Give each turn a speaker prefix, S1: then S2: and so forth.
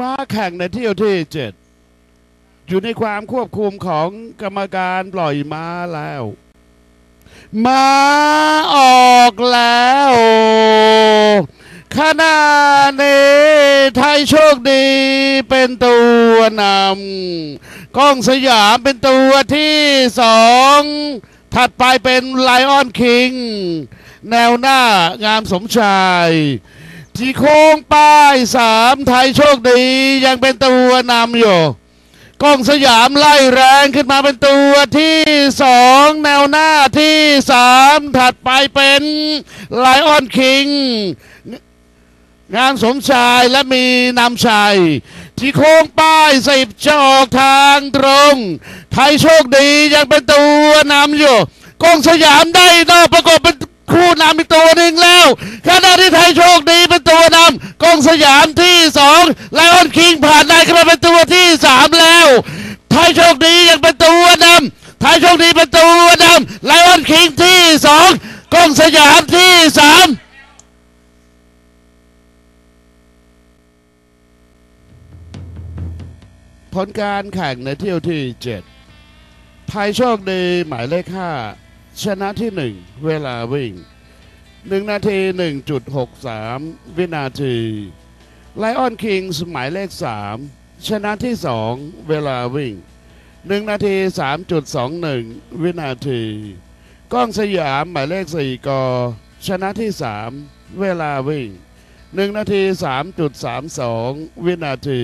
S1: ม้าแข่งในเที่ยวที่เจ็ดอยู่ในความควบคุมของกรรมการปล่อยม้าแล้ว ม้าออกแล้วขณะนี้ไทยโชคดีเป็นตัวนำกล้องสยามเป็นตัวที่สองถัดไปเป็นไลออนคิง แนวหน้างามสมชาย ที่โค้งป้ายสามไทยโชคดียังเป็นตัวนำอยู่กล้องสยามไล่แรงขึ้นมาเป็นตัวที่สองแนวหน้าที่สามถัดไปเป็นไลออนคิง งานสมชายและมีนำชัยที่โค้งป้ายสิบจะออกทางตรง ไทยโชคดียังเป็นตัวนำอยู่กล้องสยามได้นอกประกบเป็น คู่นำอีกตัวหนึ่งแล้วขณะที่ไทยโชคดีเป็นตัวนำก้องสยามที่สองไลออนคิงผ่านได้ขึ้นมาเป็นตัวที่สามแล้ว ไทยโชคดียังเป็นตัวนำไทยโชคดีเป็นตัวนำไลออนคิงที่สองก้องสยามที่สามผลการแข่งในเที่ยวที่ 7 ไทยโชคดีหมายเลข 5 ชนะที่ 1 เวลาวิ่ง 1 นาที 1.63 วินาทีไลออนคิงส์หมายเลข 3 ชนะที่ 2 เวลาวิ่ง 1 นาที 3.21 วินาที ก้องสยามหมายเลข 4กชนะที่ 3 เวลาวิ่ง 1 นาที 3.32 วินาที